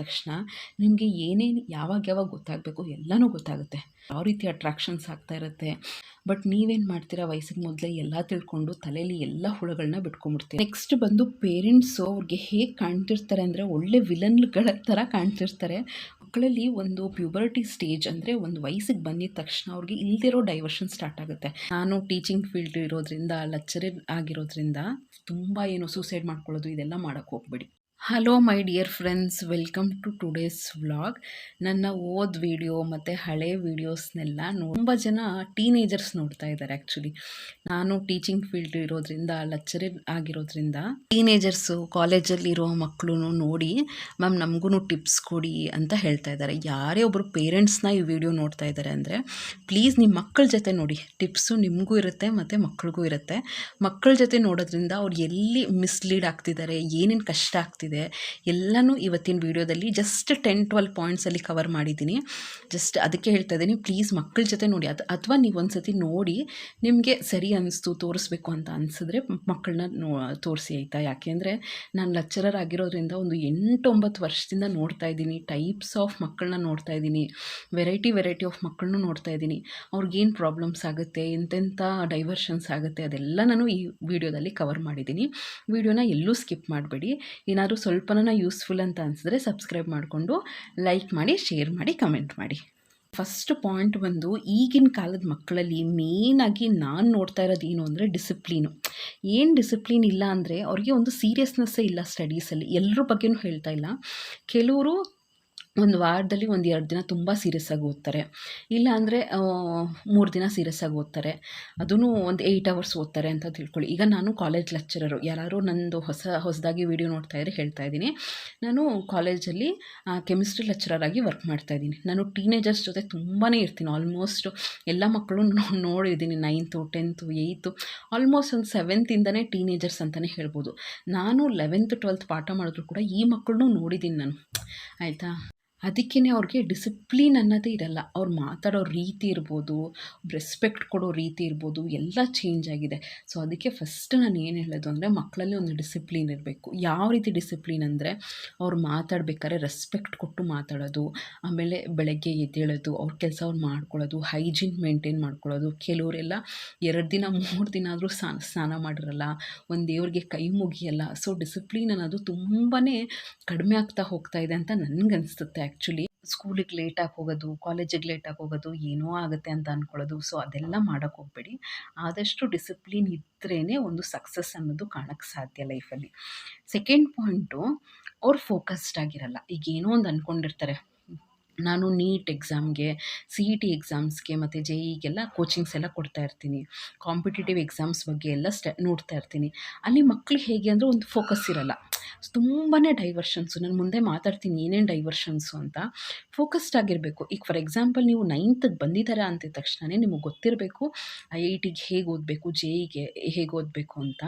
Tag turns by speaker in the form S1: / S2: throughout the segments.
S1: ತಕ್ಷಣ ನಿಮಗೆ ಏನೇನು ಯಾವಾಗ ಯಾವಾಗ ಗೊತ್ತಾಗಬೇಕು ಎಲ್ಲನೂ ಗೊತ್ತಾಗುತ್ತೆ. ಯಾವ ರೀತಿ ಅಟ್ರಾಕ್ಷನ್ಸ್ ಆಗ್ತಾ ಇರುತ್ತೆ. ಬಟ್ ನೀವೇನು ಮಾಡ್ತೀರಾ? ವಯಸ್ಸಿಗೆ ಮೊದಲೇ ಎಲ್ಲ ತಿಳ್ಕೊಂಡು ತಲೆಯಲ್ಲಿ ಎಲ್ಲ ಹುಳುಗಳನ್ನ ಬಿಟ್ಕೊಂಡ್ಬಿಡ್ತೀವಿ ನೆಕ್ಸ್ಟ್ ಬಂದು ಪೇರೆಂಟ್ಸು ಅವ್ರಿಗೆ ಹೇಗೆ ಕಾಣ್ತಿರ್ತಾರೆ ಅಂದರೆ ಒಳ್ಳೆ ವಿಲನ್ಗಳ ಥರ ಕಾಣ್ತಿರ್ತಾರೆ. ಮಕ್ಕಳಲ್ಲಿ ಒಂದು ಪ್ಯೂಬರ್ಟಿ ಸ್ಟೇಜ್ ಅಂದರೆ ಒಂದು ವಯಸ್ಸಿಗೆ ಬಂದಿದ ತಕ್ಷಣ ಅವ್ರಿಗೆ ಇಲ್ದಿರೋ ಡೈವರ್ಷನ್ ಸ್ಟಾರ್ಟ್ ಆಗುತ್ತೆ. ನಾನು ಟೀಚಿಂಗ್ ಫೀಲ್ಡ್ ಇರೋದ್ರಿಂದ ಲೆಕ್ಚರರ್ ಆಗಿರೋದ್ರಿಂದ ತುಂಬ ಏನು ಸೂಸೈಡ್ ಮಾಡ್ಕೊಳ್ಳೋದು, ಇದೆಲ್ಲ ಮಾಡೋಕ್ಕೆ ಹೋಗ್ಬೇಡಿ. Hello my dear friends welcome to today's vlog ನನ್ನ ಓದ್ ವಿಡಿಯೋ ಮತ್ತು ಹಳೆ ವೀಡಿಯೋಸ್ನೆಲ್ಲ ತುಂಬ ಜನ ಟೀನೇಜರ್ಸ್ ನೋಡ್ತಾ ಇದ್ದಾರೆ ಆ್ಯಕ್ಚುಲಿ ನಾನು ಟೀಚಿಂಗ್ ಫೀಲ್ಡ್ ಇರೋದ್ರಿಂದ ಲೆಕ್ಚರರ್ ಆಗಿರೋದ್ರಿಂದ ಟೀನೇಜರ್ಸು ಕಾಲೇಜಲ್ಲಿರೋ ಮಕ್ಕಳು ನೋಡಿ ಮ್ಯಾಮ್ ನಮಗೂ ಟಿಪ್ಸ್ ಕೊಡಿ ಅಂತ ಹೇಳ್ತಾ ಇದ್ದಾರೆ. ಯಾರೇ ಒಬ್ಬರು ಪೇರೆಂಟ್ಸ್ನ ಈ ವಿಡಿಯೋ ನೋಡ್ತಾ ಇದ್ದಾರೆ ಅಂದರೆ ಪ್ಲೀಸ್ ನಿಮ್ಮ ಮಕ್ಕಳ ಜೊತೆ ನೋಡಿ. ಟಿಪ್ಸು ನಿಮಗೂ ಇರುತ್ತೆ ಮತ್ತು ಮಕ್ಕಳಿಗೂ ಇರುತ್ತೆ. ಮಕ್ಕಳ ಜೊತೆ ನೋಡೋದ್ರಿಂದ ಅವ್ರು ಎಲ್ಲಿ ಮಿಸ್ಲೀಡ್ ಆಗ್ತಿದ್ದಾರೆ, ಏನೇನು ಕಷ್ಟ ಆಗ್ತಿದೆ ಎಲ್ಲನೂ ಇವತ್ತಿನ ವಿಡಿಯೋದಲ್ಲಿ ಜಸ್ಟ್ ಟೆನ್ ಟ್ವೆಲ್ ಪಾಯಿಂಟ್ಸಲ್ಲಿ ಕವರ್ ಮಾಡಿದ್ದೀನಿ. ಜಸ್ಟ್ ಅದಕ್ಕೆ ಹೇಳ್ತಾ ಇದ್ದೀನಿ ಪ್ಲೀಸ್ ಮಕ್ಕಳ ಜೊತೆ ನೋಡಿ. ಅದು, ಅಥವಾ ನೀವು ಒಂದು ಸತಿ ನೋಡಿ, ನಿಮಗೆ ಸರಿ ಅನ್ನಿಸ್ತು ತೋರಿಸ್ಬೇಕು ಅಂತ ಅನಿಸಿದ್ರೆ ಮಕ್ಕಳನ್ನ ನೋ, ತೋರಿಸಿ ಆಯಿತಾ? ಯಾಕೆಂದರೆ ನಾನು ಲೆಕ್ಚರರ್ ಆಗಿರೋದ್ರಿಂದ ಒಂದು ಎಂಟೊಂಬತ್ತು ವರ್ಷದಿಂದ ನೋಡ್ತಾ ಇದ್ದೀನಿ. ಟೈಪ್ಸ್ ಆಫ್ ಮಕ್ಕಳನ್ನ ನೋಡ್ತಾ ಇದ್ದೀನಿ. ವೆರೈಟಿ ವೆರೈಟಿ ಆಫ್ ಮಕ್ಕಳನ್ನೂ ನೋಡ್ತಾ ಇದ್ದೀನಿ. ಅವ್ರಿಗೇನು ಪ್ರಾಬ್ಲಮ್ಸ್ ಆಗುತ್ತೆ ಎಂತೆಂಥ ಡೈವರ್ಷನ್ಸ್ ಆಗುತ್ತೆ ಅದೆಲ್ಲ ನಾನು ಈ ವಿಡಿಯೋದಲ್ಲಿ ಕವರ್ ಮಾಡಿದ್ದೀನಿ. ವಿಡಿಯೋನ ಎಲ್ಲೂ ಸ್ಕಿಪ್ ಮಾಡಬೇಡಿ. ಏನಾದರೂ ಸ್ವಲ್ಪನ ಯೂಸ್ಫುಲ್ ಅಂತ ಅನಿಸಿದ್ರೆ ಸಬ್ಸ್ಕ್ರೈಬ್ ಮಾಡಿಕೊಂಡು ಲೈಕ್ ಮಾಡಿ ಶೇರ್ ಮಾಡಿ ಕಮೆಂಟ್ ಮಾಡಿ. ಫಸ್ಟ್ ಪಾಯಿಂಟ್ ಬಂದು ಈಗಿನ ಕಾಲದ ಮಕ್ಕಳಲ್ಲಿ ಮೇಯ್ನಾಗಿ ನಾನು ನೋಡ್ತಾ ಇರೋದು ಏನು ಅಂದರೆ ಡಿಸಿಪ್ಲೀನು ಏನು ಡಿಸಿಪ್ಲೀನ್ ಇಲ್ಲ ಅಂದರೆ ಅವ್ರಿಗೆ ಒಂದು ಸೀರಿಯಸ್ನೆಸ್ಸೇ ಇಲ್ಲ ಸ್ಟಡೀಸಲ್ಲಿ ಎಲ್ಲರ ಬಗ್ಗೆನೂ ಹೇಳ್ತಾ ಇಲ್ಲ. ಕೆಲವರು ಒಂದು ವಾರದಲ್ಲಿ ಒಂದು ಎರಡು ದಿನ ತುಂಬ ಸೀರಿಯಸ್ ಆಗಿ ಓದ್ತಾರೆ. ಇಲ್ಲ ಅಂದರೆ ಮೂರು ದಿನ ಸೀರಿಯಸ್ ಆಗಿ ಓದ್ತಾರೆ. ಅದೂ ಒಂದು ಏಯ್ಟ್ ಅವರ್ಸ್ ಓದ್ತಾರೆ ಅಂತ ತಿಳ್ಕೊಳ್ಳಿ. ಈಗ ನಾನು ಕಾಲೇಜ್ ಲೆಕ್ಚರರು ಯಾರು ನಂದು ಹೊಸ, ಹೊಸದಾಗಿ ವೀಡಿಯೋ ನೋಡ್ತಾ ಇದ್ದರೆ ಹೇಳ್ತಾ ಇದ್ದೀನಿ. ನಾನು ಕಾಲೇಜಲ್ಲಿ ಕೆಮಿಸ್ಟ್ರಿ ಲೆಕ್ಚರರ್ ಆಗಿ ವರ್ಕ್ ಮಾಡ್ತಾ ಇದ್ದೀನಿ. ನಾನು ಟೀನೇಜರ್ಸ್ ಜೊತೆ ತುಂಬಾ ಇರ್ತೀನಿ. ಆಲ್ಮೋಸ್ಟ್ ಎಲ್ಲ ಮಕ್ಕಳು ನೋಡಿದ್ದೀನಿ ನೈನ್ತು ಟೆಂತು ಏಯ್ತು ಆಲ್ಮೋಸ್ಟ್ ಒಂದು ಸೆವೆಂತಿಂದನೇ ಟೀನೇಜರ್ಸ್ ಅಂತಲೇ ಹೇಳ್ಬೋದು. ನಾನು ಲೆವೆಂತ್ ಟ್ವೆಲ್ತ್ ಪಾಠ ಮಾಡಿದ್ರು ಕೂಡ ಈ ಮಕ್ಕಳನ್ನೂ ನೋಡಿದ್ದೀನಿ ನಾನು. ಆಯಿತಾ? ಅದಕ್ಕೇ ಅವ್ರಿಗೆ ಡಿಸಿಪ್ಲೀನ್ ಅನ್ನೋದೇ ಇರಲ್ಲ. ಅವ್ರು ಮಾತಾಡೋ ರೀತಿ ಇರ್ಬೋದು ರೆಸ್ಪೆಕ್ಟ್ ಕೊಡೋ ರೀತಿ ಇರ್ಬೋದು, ಎಲ್ಲ ಚೇಂಜ್ ಆಗಿದೆ. ಸೊ ಅದಕ್ಕೆ ಫಸ್ಟ್ ನಾನು ಏನು ಹೇಳೋದು ಅಂದರೆ ಮಕ್ಕಳಲ್ಲಿ ಒಂದು ಡಿಸಿಪ್ಲಿನ್ ಇರಬೇಕು. ಯಾವ ರೀತಿ ಡಿಸಿಪ್ಲೀನ್ ಅಂದರೆ ಅವ್ರು ಮಾತಾಡ್ಬೇಕಾದ್ರೆ ರೆಸ್ಪೆಕ್ಟ್ ಕೊಟ್ಟು ಮಾತಾಡೋದು, ಆಮೇಲೆ ಬೆಳಗ್ಗೆ ಎದ್ದೇಳೋದು, ಅವ್ರ ಕೆಲಸ ಅವ್ರು ಮಾಡ್ಕೊಳ್ಳೋದು ಹೈಜೀನ್ ಮೇಂಟೈನ್ ಮಾಡ್ಕೊಳ್ಳೋದು. ಕೆಲವರೆಲ್ಲ ಎರಡು ದಿನ, ಮೂರು ದಿನ ಆದರೂ ಸ್ನಾನ ಸ್ನಾನ ಮಾಡಿರಲ್ಲ, ಒಂದು ದೇವ್ರಿಗೆ ಕೈ ಮುಗಿಯಲ್ಲ. ಸೊ ಡಿಸಿಪ್ಲಿನ್ ಅನ್ನೋದು ತುಂಬಾ ಕಡಿಮೆ ಆಗ್ತಾ ಹೋಗ್ತಾ ಇದೆ ಅಂತ ನನಗನ್ಸುತ್ತೆ. ಆ್ಯಕ್ಚುಲಿ ಸ್ಕೂಲಿಗೆ ಲೇಟಾಗಿ ಹೋಗೋದು ಕಾಲೇಜಿಗೆ ಲೇಟಾಗಿ ಹೋಗೋದು ಏನೋ ಆಗುತ್ತೆ ಅಂತ ಅಂದ್ಕೊಳ್ಳೋದು ಸೊ ಅದೆಲ್ಲ ಮಾಡೋಕ್ಕೆ ಹೋಗಬೇಡಿ. ಆದಷ್ಟು ಡಿಸಿಪ್ಲಿನ್ ಇದ್ರೇ ಒಂದು ಸಕ್ಸಸ್ ಅನ್ನೋದು ಕಾಣೋಕ್ಕೆ ಸಾಧ್ಯ ಲೈಫಲ್ಲಿ ಸೆಕೆಂಡ್ ಪಾಯಿಂಟು ಅವ್ರು ಫೋಕಸ್ಡ್ ಆಗಿರಲ್ಲ. ಈಗ ಏನೋ ಒಂದು ಅಂದ್ಕೊಂಡಿರ್ತಾರೆ ನಾನು ನೀಟ್ ಎಕ್ಸಾಮ್ಗೆ ಸಿ ಇ ಟಿ ಎಕ್ಸಾಮ್ಸ್ಗೆ ಮತ್ತು ಜೆ ಇಗೆಲ್ಲ ಕೋಚಿಂಗ್ಸ್ ಎಲ್ಲ ಕೊಡ್ತಾ ಇರ್ತೀನಿ. ಕಾಂಪಿಟೇಟಿವ್ ಎಕ್ಸಾಮ್ಸ್ ಬಗ್ಗೆ ಎಲ್ಲ ಸ್ಟ ನೋಡ್ತಾ ಇರ್ತೀನಿ. ಅಲ್ಲಿ ಮಕ್ಕಳು ಹೇಗೆ ಅಂದರೆ ಒಂದು ಫೋಕಸ್ ಇರಲ್ಲ. ತುಂಬಾ ಡೈವರ್ಷನ್ಸು ನಾನು ಮುಂದೆ ಮಾತಾಡ್ತೀನಿ ಏನೇನು ಡೈವರ್ಷನ್ಸು ಅಂತ. ಫೋಕಸ್ಡ್ ಆಗಿರಬೇಕು. ಈಗ ಫಾರ್ ಎಕ್ಸಾಂಪಲ್ ನೀವು ನೈನ್ತ್ಗೆ ಬಂದಿದ್ದಾರೆ ಅಂತಿದ ತಕ್ಷಣವೇ ನಿಮಗೆ ಗೊತ್ತಿರಬೇಕು ಐ ಐ ಟಿಗೆ ಹೇಗೆ ಓದಬೇಕು ಜೆ ಇಗೆ ಹೇಗೆ ಓದಬೇಕು ಅಂತ.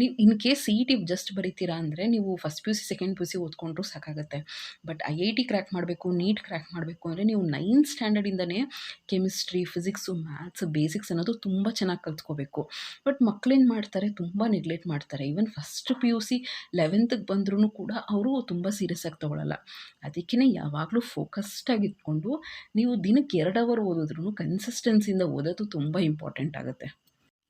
S1: ನೀವು in case C E T just ಬರೀತೀರಾ ಅಂದರೆ ನೀವು first P U C second P U C ಓದ್ಕೊಂಡ್ರೂ ಸಾಕಾಗುತ್ತೆ. But I I T crack ಮಾಡಬೇಕು ನೀಟ್ ಕ್ರ್ಯಾಕ್ ಮಾಡಬೇಕು ಅಂದರೆ ನೀವು ನೈನ್ತ್ ಸ್ಟ್ಯಾಂಡರ್ಡಿಂದನೇ ಕೆಮಿಸ್ಟ್ರಿ ಫಿಸಿಕ್ಸು ಮ್ಯಾಥ್ಸ್ ಬೇಸಿಕ್ಸ್ ಅನ್ನೋದು ತುಂಬ ಚೆನ್ನಾಗಿ ಕಲ್ತ್ಕೋಬೇಕು. ಬಟ್ ಮಕ್ಕಳೇನು ಮಾಡ್ತಾರೆ? ತುಂಬ ನೆಗ್ಲೆಕ್ಟ್ ಮಾಡ್ತಾರೆ. Even first P U C ಲೆವೆಂತ್ಗೆ ಬಂದ್ರೂ ಕೂಡ ಅವರು ತುಂಬ ಸೀರಿಯಸ್ ಆಗಿ ತೊಗೊಳಲ್ಲ. ಅದಕ್ಕೇ ಯಾವಾಗಲೂ ಫೋಕಸ್ಡಾಗಿ ಇಟ್ಕೊಂಡು ನೀವು ದಿನಕ್ಕೆ ಎರಡು ಅವರ್ ಓದಿದ್ರು ಕನ್ಸಿಸ್ಟೆನ್ಸಿಯಿಂದ ಓದೋದು ತುಂಬ ಇಂಪಾರ್ಟೆಂಟ್ ಆಗುತ್ತೆ.